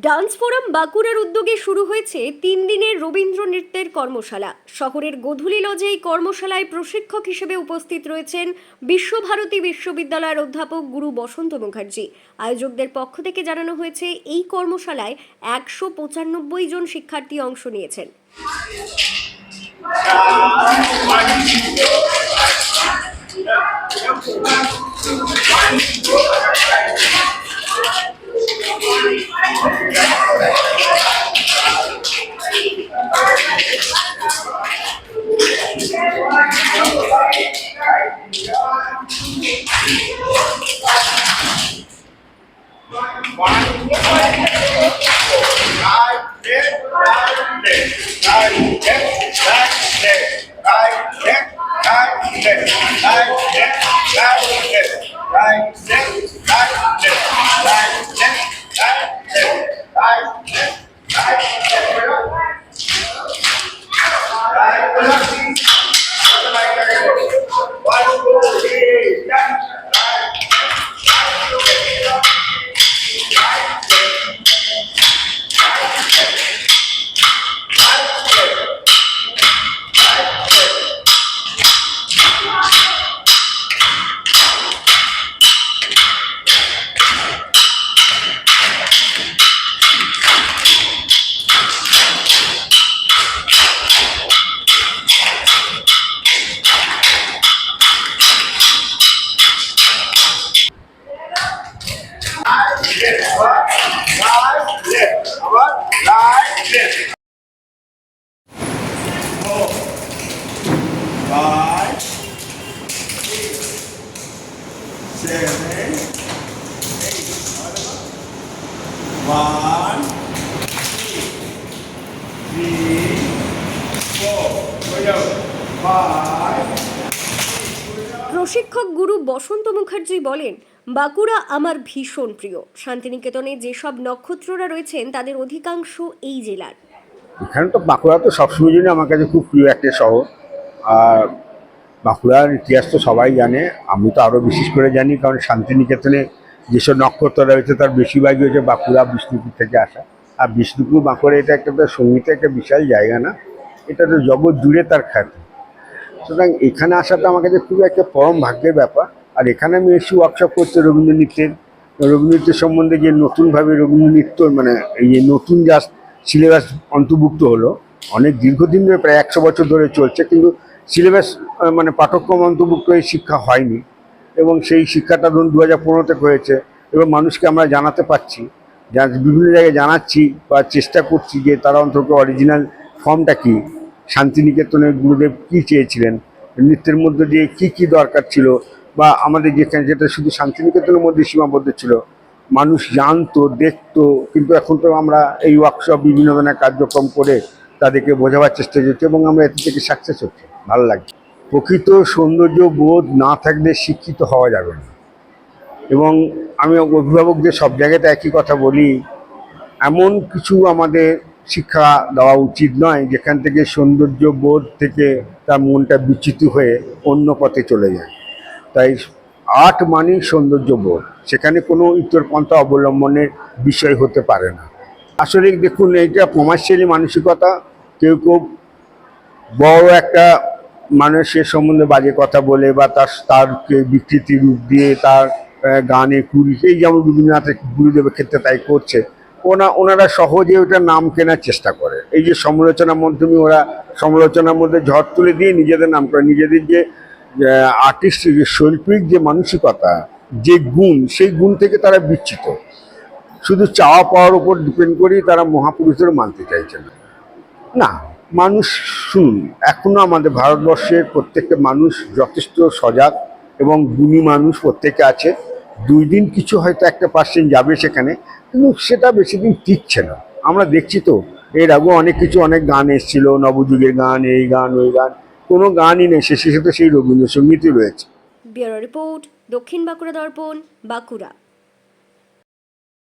Dance forum বাঁকুড়ার উদ্যোগে শুরু হয়েছে তিন দিনের রবীন্দ্র নৃত্যের কর্মশালা। শহরের গোধূলি লজে এই কর্মশালায় প্রশিক্ষক হিসেবে উপস্থিত রয়েছেন বিশ্বভারতী বিশ্ববিদ্যালয়ের অধ্যাপক গুরু বসন্ত মুখার্জি। আয়োজকদের পক্ষ থেকে জানানো হয়েছে, এই কর্মশালায় একশো পঁচানব্বই জন শিক্ষার্থী অংশ নিয়েছেন। One, two, right leg, right leg, right leg, right leg, right leg. Seven, eight. One, three, four. প্রশিক্ষক গুরু বসন্ত মুখার্জি বলেন বাঁকুড়া আমার ভীষণ প্রিয় শান্তিনিকেতনে যেসব নক্ষত্ররা রয়েছেন তাদের অধিকাংশ এই জেলার এখানে তো বাঁকুড়া তো সবসময় জন্য আমার কাছে খুব প্রিয় একটা শহর আর বাঁকুড়ার ইতিহাস তো সবাই জানে। আমি তো আরও বিশেষ করে জানি, কারণ শান্তিনিকেতনে যেসব নক্ষত্র রয়েছে তার বেশিরভাগই হচ্ছে বাঁকুড়া, বিষ্ণুপুর থেকে আসা। আর বিষ্ণুপুর, বাঁকুড়া এটা একটা তো সঙ্গীতের একটা বিশাল জায়গা না? এটা তো জগৎ জুড়ে তার খ্যাতি। সুতরাং এখানে আসাটা আমার কাছে খুব একটা পরম ভাগ্যের ব্যাপার। আর এখানে আমি এসে ওয়ার্কশপ করছি রবীন্দ্র নৃত্যের রবীন্দ্র সম্বন্ধে যে নতুনভাবে রবীন্দ্র নৃত্য মানে এই যে নতুন যা সিলেবাস অন্তর্ভুক্ত হলো, অনেক দীর্ঘদিন ধরে, প্রায় একশো বছর ধরে চলছে, কিন্তু সিলেবাস মানে পাঠক্রম অন্তর্ভুক্ত এই শিক্ষা হয়নি। এবং সেই শিক্ষাটা ধরুন দু হাজার পনেরোতে হয়েছে এবং মানুষকে আমরা জানাতে পারছি, যা বিভিন্ন জায়গায় জানাচ্ছি বা চেষ্টা করছি যে তারা অন্তত অরিজিনাল ফর্মটা কী, শান্তিনিকেতনের গুরুদেব কী চেয়েছিলেন, নৃত্যের মধ্যে দিয়ে কী কী দরকার ছিল বা আমাদের যেখানে যেটা শুধু শান্তিনিকেতনের মধ্যে সীমাবদ্ধ ছিল, মানুষ জানতো, দেখতো, কিন্তু এখন তো আমরা এই ওয়ার্কশপ বিভিন্ন ধরনের কার্যক্রম করে তাদেরকে বোঝাবার চেষ্টা করছি এবং আমরা এতে থেকে সাকসেস হচ্ছি। ভালো লাগছে। প্রকৃত সৌন্দর্য বোধ না থাকলে শিক্ষিত হওয়া যাবে না। এবং আমি অভিভাবকদের সব জায়গাতে একই কথা বলি, এমন কিছু আমাদের শিক্ষা দেওয়া উচিত নয়, যেখান থেকে সৌন্দর্য বোধ থেকে তার মনটা বিচ্যুত হয়ে অন্য পথে চলে যায়। তাই আর্ট মানেই সৌন্দর্য বোধ সেখানে কোনো ইতর পন্থা অবলম্বনের বিষয় হতে পারে না। আসলে দেখুন, এইটা কমার্শিয়ালি মানসিকতা, কেউ কেউ বড় একটা মানুষের সম্বন্ধে বাজে কথা বলে বা তার, তারকে বিকৃতি রূপ দিয়ে তার গানে কুড়ি, এই যেমন রবীন্দ্রনাথের গুরুদেবের ক্ষেত্রে তাই করছে, ওনা, ওনারা সহজে ওটা নাম কেনার চেষ্টা করে। এই যে সমালোচনার মাধ্যমে ওরা সমালোচনার মধ্যে ঝড় তুলে দিয়ে নিজেদের নাম করে, নিজেদের যে আর্টিস্ট যে শৈল্পিক যে মানসিকতা, যে গুণ, সেই গুণ থেকে তারা বিচ্ছিত শুধু চাওয়া পাওয়ার উপর ডিপেন্ড করেই তারা মহাপুরুষদের মানতে চাইছে না। না। মানুষ শুনুন। এখনও আমাদের ভারতবর্ষের প্রত্যেকটা মানুষ যথেষ্ট সজাগ এবং গুণী মানুষ প্রত্যেকে আছে। দুই দিন কিছু হয়তো একটা পার্সেন্ট যাবে সেখানে, কিন্তু সেটা বেশি দিন টিকছে না। আমরা দেখছি তো, এর আগেও অনেক কিছু, অনেক গান এসেছিল, নবযুগের গান, এই গান, ওই গান। কোনো গানই নেই, শেষে তো সেই রবীন্দ্রসঙ্গীতই রয়েছে। ব্যুরো রিপোর্ট, দক্ষিণ বাঁকুড়া দর্পণ, বাঁকুড়া।